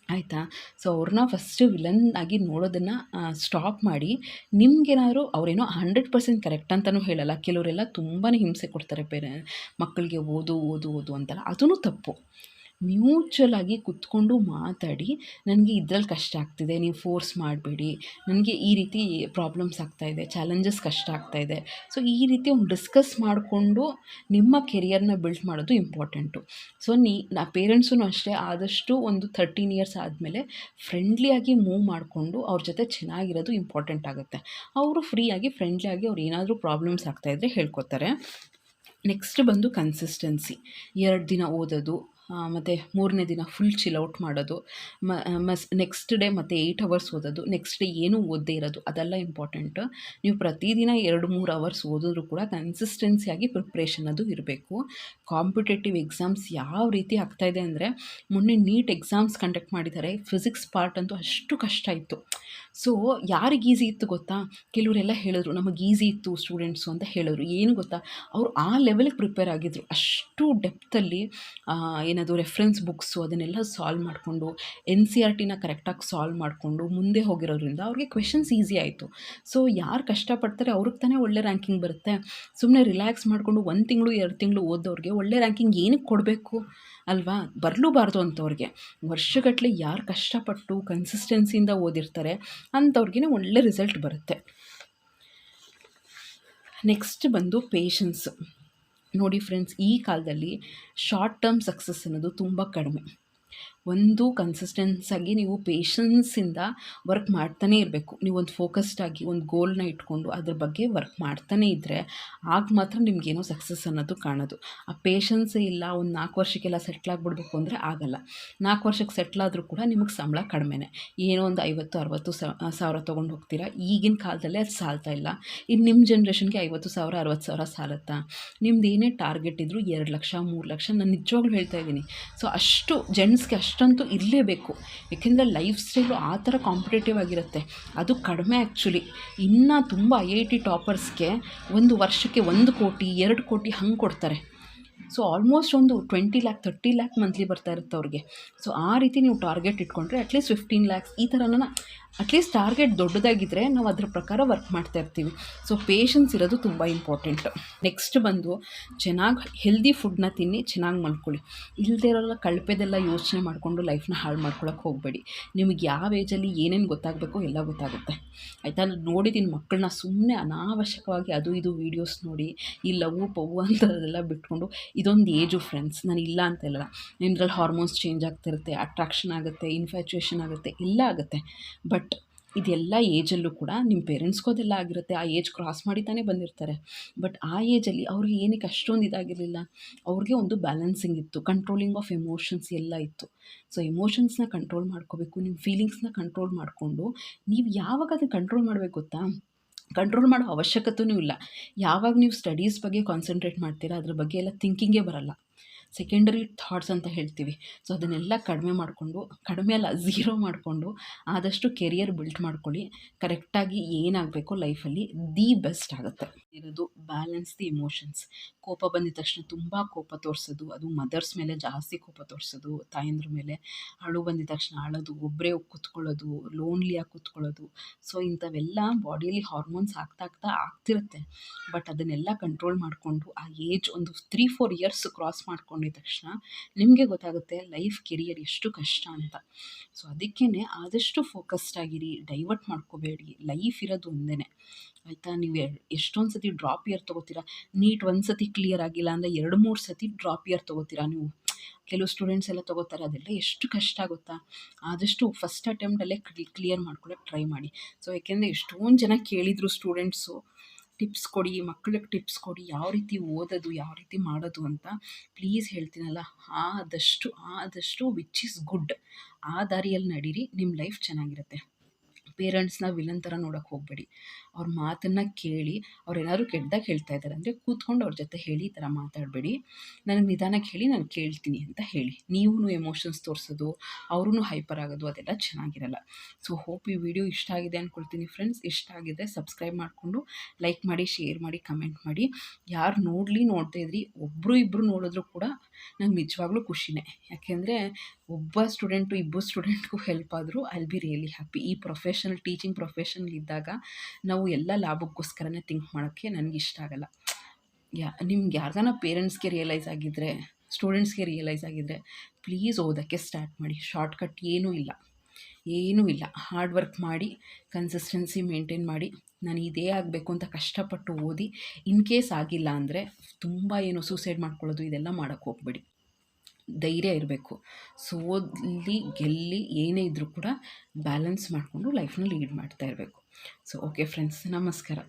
S1: ಆಯಿತಾ? ಸೊ ಅವ್ರನ್ನ ಫಸ್ಟು ವಿಲನ್ ಆಗಿ ನೋಡೋದನ್ನು ಸ್ಟಾಪ್ ಮಾಡಿ ನಿಮ್ಗೇನಾದ್ರು ಅವರೇನೋ ಹಂಡ್ರೆಡ್ ಪರ್ಸೆಂಟ್ ಕರೆಕ್ಟ್ ಅಂತಲೂ ಹೇಳಲ್ಲ. ಕೆಲವರೆಲ್ಲ ತುಂಬಾ ಹಿಂಸೆ ಕೊಡ್ತಾರೆ ಪೇರೆ. ಮಕ್ಕಳಿಗೆ ಓದು ಓದು ಓದು ಅಂತಲ್ಲ. ಅದೂ ತಪ್ಪು. ಮ್ಯೂಚುವಲ್ ಆಗಿ ಕುತ್ಕೊಂಡು ಮಾತಾಡಿ, ನನಗೆ ಇದ್ರಲ್ಲಿ ಕಷ್ಟ ಆಗ್ತಿದೆ, ನೀವು ಫೋರ್ಸ್ ಮಾಡಬೇಡಿ. ನನಗೆ ಈ ರೀತಿ ಪ್ರಾಬ್ಲಮ್ಸ್ ಆಗ್ತಾಯಿದೆ ಚಾಲೆಂಜಸ್ ಕಷ್ಟ ಆಗ್ತಾಯಿದೆ ಸೊ, ಈ ರೀತಿ ಒಂದು ಡಿಸ್ಕಸ್ ಮಾಡಿಕೊಂಡು ನಿಮ್ಮ ಕೆರಿಯರ್ನ ಬಿಲ್ಡ್ ಮಾಡೋದು ಇಂಪಾರ್ಟೆಂಟು. ಸೊ, ನೀ, ನಾ ಪೇರೆಂಟ್ಸೂ ಅಷ್ಟೇ, ಆದಷ್ಟು ಒಂದು ಥರ್ಟೀನ್ ಇಯರ್ಸ್ ಆದಮೇಲೆ ಫ್ರೆಂಡ್ಲಿಯಾಗಿ ಮೂವ್ ಮಾಡಿಕೊಂಡು ಅವ್ರ ಜೊತೆ ಚೆನ್ನಾಗಿರೋದು ಇಂಪಾರ್ಟೆಂಟ್ ಆಗುತ್ತೆ. ಅವರು ಫ್ರೀಯಾಗಿ, ಫ್ರೆಂಡ್ಲಿಯಾಗಿ ಅವ್ರು ಏನಾದರೂ ಪ್ರಾಬ್ಲಮ್ಸ್ ಆಗ್ತಾಯಿದ್ರೆ ಹೇಳ್ಕೊತಾರೆ. ನೆಕ್ಸ್ಟ್ ಬಂದು ಕನ್ಸಿಸ್ಟೆನ್ಸಿ. ಎರಡು ದಿನ ಓದೋದು ಮತ್ತು ಮೂರನೇ ದಿನ ಫುಲ್ ಚಿಲ್ ಔಟ್ ಮಾಡೋದು. ಮಸ್ ನೆಕ್ಸ್ಟ್ ಡೇ ಮತ್ತು ಏಯ್ಟ್ ಅವರ್ಸ್ ಓದೋದು. ನೆಕ್ಸ್ಟ್ ಡೇ ಏನೂ ಓದದೇ ಇರೋದು. ಅದೆಲ್ಲ ಇಂಪಾರ್ಟೆಂಟ್ ನೀವು ಪ್ರತಿದಿನ ಎರಡು, ಮೂರು ಅವರ್ಸ್ ಓದಿದ್ರು ಕೂಡ ಕನ್ಸಿಸ್ಟೆನ್ಸಿಯಾಗಿ ಪ್ರಿಪ್ರೇಷನ್ ಅದು ಇರಬೇಕು. ಕಾಂಪಿಟೇಟಿವ್ ಎಕ್ಸಾಮ್ಸ್ ಯಾವ ರೀತಿ ಆಗ್ತಾಯಿದೆ ಅಂದರೆ, ಮೊನ್ನೆ ನೀಟ್ ಎಕ್ಸಾಮ್ಸ್ ಕಂಡಕ್ಟ್ ಮಾಡಿದ್ದಾರೆ. ಫಿಸಿಕ್ಸ್ ಪಾರ್ಟ್ ಅಂತೂ ಅಷ್ಟು ಕಷ್ಟ ಇತ್ತು. ಸೊ ಯಾರಿಗೆ ಈಸಿ ಇತ್ತು ಗೊತ್ತಾ? ಕೆಲವರೆಲ್ಲ ಹೇಳಿದ್ರು, ನಮಗೆ ಈಸಿ ಇತ್ತು ಸ್ಟೂಡೆಂಟ್ಸು ಅಂತ ಹೇಳಿದ್ರು. ಏನು ಗೊತ್ತಾ? ಅವರು ಆ ಲೆವೆಲ್ಗೆ ಪ್ರಿಪೇರ್ ಆಗಿದ್ದರು ಅಷ್ಟು ಡೆಪ್ತಲ್ಲಿ ಏನದು ರೆಫ್ರೆನ್ಸ್ ಬುಕ್ಸು ಅದನ್ನೆಲ್ಲ ಸಾಲ್ವ್ ಮಾಡಿಕೊಂಡು ಎನ್ ಸಿ ಆರ್ ಟಿನ ಕರೆಕ್ಟಾಗಿ ಸಾಲ್ವ್ ಮಾಡಿಕೊಂಡು ಮುಂದೆ ಹೋಗಿರೋದ್ರಿಂದ ಅವ್ರಿಗೆ ಕ್ವೆಶನ್ಸ್ ಈಸಿ ಆಯಿತು. ಸೊ ಯಾರು ಕಷ್ಟಪಡ್ತಾರೆ ಅವ್ರಿಗೆ ತಾನೇ ಒಳ್ಳೆ ರ್ಯಾಂಕಿಂಗ್ ಬರುತ್ತೆ. ಸುಮ್ಮನೆ ರಿಲ್ಯಾಕ್ಸ್ ಮಾಡಿಕೊಂಡು ಒಂದು ತಿಂಗಳು, ಎರಡು ತಿಂಗಳು ಓದೋರಿಗೆ ಒಳ್ಳೆ ರ್ಯಾಂಕಿಂಗ್ ಏನಕ್ಕೆ ಕೊಡಬೇಕು? ಅಲ್ವಾ? ಬರಲೂಬಾರ್ದು ಅಂಥವ್ರಿಗೆ ವರ್ಷಗಟ್ಟಲೆ ಯಾರು ಕಷ್ಟಪಟ್ಟು ಕನ್ಸಿಸ್ಟೆನ್ಸಿಯಿಂದ ಓದಿರ್ತಾರೆ ಅಂಥವ್ರಿಗೇ ಒಳ್ಳೆ ರಿಸಲ್ಟ್ ಬರುತ್ತೆ. ನೆಕ್ಸ್ಟ್ ಬಂದು ಪೇಷನ್ಸ್ ನೋಡಿ ಫ್ರೆಂಡ್ಸ್ ಈ ಕಾಲದಲ್ಲಿ ಶಾರ್ಟ್ ಟರ್ಮ್ ಸಕ್ಸಸ್ ಅನ್ನೋದು ತುಂಬ ಕಡಿಮೆ. ಒಂದು ಕನ್ಸಿಸ್ಟೆನ್ಸಾಗಿ ನೀವು ಪೇಷನ್ಸಿಂದ ವರ್ಕ್ ಮಾಡ್ತಾನೆ ಇರಬೇಕು. ನೀವು ಒಂದು ಫೋಕಸ್ಡ್ ಆಗಿ ಒಂದು ಗೋಲ್ನ ಇಟ್ಕೊಂಡು ಅದ್ರ ಬಗ್ಗೆ ವರ್ಕ್ ಮಾಡ್ತಾನೆ ಇದ್ದರೆ ಆಗ ಮಾತ್ರ ನಿಮಗೇನೋ ಸಕ್ಸಸ್ ಅನ್ನೋದು ಕಾಣೋದು. ಆ ಪೇಷನ್ಸೇ ಇಲ್ಲ, ಒಂದು ನಾಲ್ಕು ವರ್ಷಕ್ಕೆಲ್ಲ ಸೆಟ್ಲ್ ಆಗಿಬಿಡ್ಬೇಕು ಅಂದರೆ ಆಗಲ್ಲ. ನಾಲ್ಕು ವರ್ಷಕ್ಕೆ ಸೆಟ್ಲ್ ಆದರೂ ಕೂಡ ನಿಮಗೆ ಸಂಬಳ ಕಡಿಮೆನೆ. ಏನೋ ಒಂದು ಐವತ್ತು, ಅರವತ್ತು ಸಾವಿರ ತೊಗೊಂಡು ಹೋಗ್ತೀರಾ? ಈಗಿನ ಕಾಲದಲ್ಲೇ ಅದು ಸಾಲ್ತಾ ಇಲ್ಲ. ಇನ್ನು ನಿಮ್ಮ ಜನ್ರೇಷನ್ಗೆ ಐವತ್ತು ಸಾವಿರ, ಅರವತ್ತು ಸಾವಿರ ಸಾಲತ್ತಾ? ನಿಮ್ದು ಏನೇ ಟಾರ್ಗೆಟ್ ಇದ್ದರೂ ಎರಡು ಲಕ್ಷ, ಮೂರು ಲಕ್ಷ, ನಾನು ನಿಜವಾಗ್ಲೂ ಹೇಳ್ತಾ ಇದ್ದೀನಿ. ಸೊ ಅಷ್ಟು ಜೆಂಟ್ಸ್ಗೆ ಅಷ್ಟು ಅಷ್ಟಂತೂ ಇರಲೇಬೇಕು. ಏಕೆಂದರೆ ಲೈಫ್ ಸ್ಟೈಲು ಆ ಥರ ಕಾಂಪಿಟೇಟಿವ್ ಆಗಿರುತ್ತೆ. ಅದು ಕಡಿಮೆ ಆ್ಯಕ್ಚುಲಿ ಇನ್ನೂ ತುಂಬ ಐ ಐ ಟಿ ಟಾಪರ್ಸ್ಗೆ ಒಂದು ವರ್ಷಕ್ಕೆ ಒಂದು ಕೋಟಿ, ಎರಡು ಕೋಟಿ ಹಂಗೆ ಕೊಡ್ತಾರೆ. ಸೊ ಆಲ್ಮೋಸ್ಟ್ ಒಂದು twenty lakh thirty lakh monthly ಬರ್ತಾ ಇರುತ್ತೆ ಅವ್ರಿಗೆ. ಸೊ ಆ ರೀತಿ ನೀವು ಟಾರ್ಗೆಟ್ ಇಟ್ಕೊಂಡ್ರೆ ಅಟ್ಲೀಸ್ಟ್ ಫಿಫ್ಟೀನ್ ಲ್ಯಾಕ್ಸ್ ಈ ಥರನ ಅಟ್ಲೀಸ್ಟ್ ಟಾರ್ಗೆಟ್ ದೊಡ್ಡದಾಗಿದ್ದರೆ ನಾವು ಅದರ ಪ್ರಕಾರ ವರ್ಕ್ ಮಾಡ್ತಾ ಇರ್ತೀವಿ. ಸೊ ಪೇಷನ್ಸ್ ಇರೋದು ತುಂಬ ಇಂಪಾರ್ಟೆಂಟ್ ನೆಕ್ಸ್ಟ್ ಬಂದು ಚೆನ್ನಾಗಿ ಹೆಲ್ದಿ ಫುಡ್ನ ತಿನ್ನಿ, ಚೆನ್ನಾಗಿ ಮಲ್ಕೊಳ್ಳಿ. ಇಲ್ಲದೇ ಇರೋಲ್ಲ ಕಳಪೆದೆಲ್ಲ ಯೋಚನೆ ಮಾಡಿಕೊಂಡು ಲೈಫ್ನ ಹಾಳು ಮಾಡ್ಕೊಳಕ್ಕೆ ಹೋಗಬೇಡಿ. ನಿಮಗೆ ಯಾವ ಏಜಲ್ಲಿ ಏನೇನು ಗೊತ್ತಾಗಬೇಕು ಎಲ್ಲ ಗೊತ್ತಾಗುತ್ತೆ. ಆಯಿತಾ? ನೋಡಿದ್ದೀನಿ ಮಕ್ಕಳನ್ನ ಸುಮ್ಮನೆ ಅನಾವಶ್ಯಕವಾಗಿ ಅದು ಇದು ವೀಡಿಯೋಸ್ ನೋಡಿ, ಈ ಲವ್, ಪವ್ವು ಅಂತದೆಲ್ಲ ಬಿಟ್ಕೊಂಡು ಇದೊಂದು ಏಜು ಫ್ರೆಂಡ್ಸ್ ನಾನು ಇಲ್ಲ ಅಂತ ಹೇಳಲ್ಲ. ನಿಮ್ದ್ರಲ್ಲಿ ಹಾರ್ಮೋನ್ಸ್ ಚೇಂಜ್ ಆಗ್ತಿರುತ್ತೆ ಅಟ್ರಾಕ್ಷನ್ ಆಗುತ್ತೆ ಇನ್ಫ್ಯಾಚುಯೇಷನ್ ಆಗುತ್ತೆ, ಎಲ್ಲ ಆಗುತ್ತೆ. ಬಟ್ ಇದೆಲ್ಲ ಏಜಲ್ಲೂ ಕೂಡ ನಿಮ್ಮ ಪೇರೆಂಟ್ಸ್ಗೂ ಅದೆಲ್ಲ ಆಗಿರುತ್ತೆ. ಆ ಏಜ್ ಕ್ರಾಸ್ ಮಾಡಿ ತಾನೇ ಬಂದಿರ್ತಾರೆ. ಬಟ್ ಆ ಏಜಲ್ಲಿ ಅವ್ರಿಗೆ ಏನಕ್ಕೆ ಅಷ್ಟೊಂದು ಇದಾಗಿರಲಿಲ್ಲ. ಅವ್ರಿಗೆ ಒಂದು ಬ್ಯಾಲೆನ್ಸಿಂಗ್ ಇತ್ತು. ಕಂಟ್ರೋಲಿಂಗ್ ಆಫ್ ಎಮೋಷನ್ಸ್ ಎಲ್ಲ ಇತ್ತು. ಸೊ ಎಮೋಷನ್ಸ್ನ ಕಂಟ್ರೋಲ್ ಮಾಡ್ಕೋಬೇಕು ನಿಮ್ಮ ಫೀಲಿಂಗ್ಸ್ನ ಕಂಟ್ರೋಲ್ ಮಾಡಿಕೊಂಡು ನೀವು ಯಾವಾಗ ಅದನ್ನು ಕಂಟ್ರೋಲ್ ಮಾಡಬೇಕು ಗೊತ್ತಾ? ಕಂಟ್ರೋಲ್ ಮಾಡೋ ಅವಶ್ಯಕತೆಯೂ ಇಲ್ಲ. ಯಾವಾಗ ನೀವು ಸ್ಟಡೀಸ್ ಬಗ್ಗೆ ಕಾನ್ಸಂಟ್ರೇಟ್ ಮಾಡ್ತೀರಾ, ಅದ್ರ ಬಗ್ಗೆ ಎಲ್ಲ ಥಿಂಕಿಂಗೇ ಬರಲ್ಲ. ಸೆಕೆಂಡರಿ ಥಾಟ್ಸ್ ಅಂತ ಹೇಳ್ತೀವಿ. ಸೊ ಅದನ್ನೆಲ್ಲ ಕಡಿಮೆ ಮಾಡಿಕೊಂಡು, ಕಡಿಮೆ ಅಲ್ಲ ಝೀರೋ ಮಾಡಿಕೊಂಡು ಆದಷ್ಟು ಕೆರಿಯರ್ ಬಿಲ್ಟ್ ಮಾಡ್ಕೊಳ್ಳಿ. ಕರೆಕ್ಟಾಗಿ ಏನಾಗಬೇಕು ಲೈಫಲ್ಲಿ ದಿ ಬೆಸ್ಟ್ ಆಗುತ್ತೆ. ಇರೋದು ಬ್ಯಾಲೆನ್ಸ್ ದಿ ಇಮೋಷನ್ಸ್ ಕೋಪ ಬಂದಿದ ತಕ್ಷಣ ತುಂಬ ಕೋಪ ತೋರಿಸೋದು. ಅದು ಮದರ್ಸ್ ಮೇಲೆ ಜಾಸ್ತಿ ಕೋಪ ತೋರಿಸೋದು, ತಾಯಂದ್ರ ಮೇಲೆ. ಅಳು ಬಂದಿದ ತಕ್ಷಣ ಅಳೋದು ಒಬ್ಬರೇ ಕೂತ್ಕೊಳ್ಳೋದು ಲೋನ್ಲಿಯಾಗಿ ಕೂತ್ಕೊಳ್ಳೋದು. ಸೊ ಇಂಥವೆಲ್ಲ ಬಾಡಿಯಲ್ಲಿ ಹಾರ್ಮೋನ್ಸ್ ಆಗ್ತಾ ಆಗ್ತಾ ಆಗ್ತಿರುತ್ತೆ. ಬಟ್ ಅದನ್ನೆಲ್ಲ ಕಂಟ್ರೋಲ್ ಮಾಡಿಕೊಂಡು ಆ ಏಜ್ ಒಂದು ತ್ರೀ ಫೋರ್ ಇಯರ್ಸ್ ಕ್ರಾಸ್ ಮಾಡಿಕೊಂಡು ಮಾಡ್ಕೊಂಡಿದ ತಕ್ಷಣ ನಿಮಗೆ ಗೊತ್ತಾಗುತ್ತೆ ಲೈಫ್ ಕೆರಿಯರ್ ಎಷ್ಟು ಕಷ್ಟ ಅಂತ. ಸೊ ಅದಕ್ಕೇ ಆದಷ್ಟು ಫೋಕಸ್ಡ್ ಆಗಿರಿ ಡೈವರ್ಟ್ ಮಾಡ್ಕೋಬೇಡಿ ಲೈಫ್ ಇರೋದು ಒಂದೇ ಆಯಿತಾ? ನೀವು ಎಷ್ಟೊಂದು ಸತಿ ಡ್ರಾಪ್ ಇಯರ್ ತೊಗೋತೀರಾ? ನೀಟ್ ಒಂದು ಸತಿ ಕ್ಲಿಯರ್ ಆಗಿಲ್ಲ ಅಂದರೆ ಎರಡು ಮೂರು ಸತಿ ಡ್ರಾಪ್ ಇಯರ್ ತೊಗೋತೀರಾ ನೀವು? ಕೆಲವು ಸ್ಟೂಡೆಂಟ್ಸ್ ಎಲ್ಲ ತೊಗೋತಾರೆ, ಅದೆಲ್ಲ ಎಷ್ಟು ಕಷ್ಟ ಆಗುತ್ತಾ ಆದಷ್ಟು ಫಸ್ಟ್ ಅಟೆಂಪ್ಟಲ್ಲೇ ಕ್ಲಿಯರ್ ಮಾಡ್ಕೊಳ್ಳೋಕೆ ಟ್ರೈ ಮಾಡಿ. ಸೊ ಯಾಕೆಂದರೆ ಎಷ್ಟೊಂದು ಜನ ಕೇಳಿದರು ಸ್ಟೂಡೆಂಟ್ಸು ಟಿಪ್ಸ್ ಕೊಡಿ ಮಕ್ಕಳಿಗೆ ಟಿಪ್ಸ್ ಕೊಡಿ, ಯಾವ ರೀತಿ ಓದೋದು, ಯಾವ ರೀತಿ ಮಾಡೋದು ಅಂತ ಪ್ಲೀಸ್ ಹೇಳ್ತೀನಲ್ಲ. ಆದಷ್ಟು ಆದಷ್ಟು ವಿಚ್ ಈಸ್ ಗುಡ್ ಆ ದಾರಿಯಲ್ಲಿ ನಡೀರಿ ನಿಮ್ಮ ಲೈಫ್ ಚೆನ್ನಾಗಿರುತ್ತೆ. ಪೇರೆಂಟ್ಸ್ನ ವಿಲನ್ ಥರ ನೋಡೋಕ್ಕೆ ಹೋಗಬೇಡಿ. ಅವ್ರ ಮಾತನ್ನು ಕೇಳಿ ಅವ್ರು ಏನಾದ್ರು ಕೆಟ್ಟದಾಗ ಹೇಳ್ತಾ ಇದ್ದಾರೆ ಅಂದರೆ ಕೂತ್ಕೊಂಡು ಅವ್ರ ಜೊತೆ ಹೇಳಿ ಈ ಥರ ಮಾತಾಡಬೇಡಿ. ನನಗೆ ನಿಧಾನಕ್ಕೆ ಹೇಳಿ ನಾನು ಕೇಳ್ತೀನಿ ಅಂತ ಹೇಳಿ. ನೀವು ಎಮೋಷನ್ಸ್ ತೋರಿಸೋದು ಅವ್ರೂ ಹೈಪರ್ ಆಗೋದು ಅದೆಲ್ಲ ಚೆನ್ನಾಗಿರಲ್ಲ. ಸೊ ಹೋಪ್ ಈ ವಿಡಿಯೋ ಇಷ್ಟ ಆಗಿದೆ ಅಂದ್ಕೊಳ್ತೀನಿ ಫ್ರೆಂಡ್ಸ್ ಇಷ್ಟ ಆಗಿದೆ ಸಬ್ಸ್ಕ್ರೈಬ್ ಮಾಡಿಕೊಂಡು ಲೈಕ್ ಮಾಡಿ ಶೇರ್ ಮಾಡಿ ಕಮೆಂಟ್ ಮಾಡಿ. ಯಾರು ನೋಡಲಿ, ನೋಡ್ತಾ ಇದ್ರಿ ಒಬ್ಬರು ಇಬ್ಬರು ನೋಡಿದ್ರು ಕೂಡ ನಂಗೆ ನಿಜವಾಗ್ಲೂ ಖುಷಿನೇ. ಯಾಕೆಂದರೆ ಒಬ್ಬ ಸ್ಟೂಡೆಂಟು ಇಬ್ಬರು ಸ್ಟೂಡೆಂಟ್ಗೂ ಹೆಲ್ಪ್ ಆದರೂ ಐ ಬಿ ರಿಯಲಿ ಹ್ಯಾಪಿ ಈ ಪ್ರೊಫೆಷನಲ್ ಟೀಚಿಂಗ್ ಪ್ರೊಫೆಷನಲ್ ಇದ್ದಾಗ ನಾವು ಎಲ್ಲ ಲಾಭಕ್ಕೋಸ್ಕರನೇ ಥಿಂಕ್ ಮಾಡೋಕ್ಕೆ ಇಷ್ಟ ಆಗಲ್ಲ. ಯಾ, ನಿಮ್ಗೆ ಯಾರ್ಗಾನ ಪೇರೆಂಟ್ಸ್ಗೆ ರಿಯಲೈಸ್ ಆಗಿದ್ದರೆ ಸ್ಟೂಡೆಂಟ್ಸ್ಗೆ ರಿಯಲೈಸ್ ಆಗಿದ್ದರೆ ಪ್ಲೀಸ್ ಓದೋಕ್ಕೆ ಸ್ಟಾರ್ಟ್ ಮಾಡಿ. ಶಾರ್ಟ್ಕಟ್ ಏನೂ ಇಲ್ಲ. ಏನೂ ಇಲ್ಲ. ಹಾರ್ಡ್ ವರ್ಕ್ ಮಾಡಿ ಕನ್ಸಿಸ್ಟೆನ್ಸಿ ಮೇಂಟೈನ್ ಮಾಡಿ, ನಾನು ಇದೇ ಆಗಬೇಕು ಅಂತ ಕಷ್ಟಪಟ್ಟು ಓದಿ ಇನ್ ಕೇಸ್ ಆಗಿಲ್ಲ ಅಂದರೆ ತುಂಬ ಏನು ಸೂಸೈಡ್ ಮಾಡ್ಕೊಳ್ಳೋದು ಇದೆಲ್ಲ ಮಾಡೋಕ್ಕೆ ಹೋಗ್ಬೇಡಿ. ಧೈರ್ಯ ಇರಬೇಕು. ಸೋದಲ್ಲಿ ಗೆಲ್ಲಿ, ಏನೇ ಇದ್ದರೂ ಕೂಡ ಬ್ಯಾಲೆನ್ಸ್ ಮಾಡಿಕೊಂಡು ಲೈಫ್ನ ಲೀಡ್ ಮಾಡ್ತಾ ಇರಬೇಕು. ಸೊ ಓಕೆ ಫ್ರೆಂಡ್ಸ್ ನಮಸ್ಕಾರ.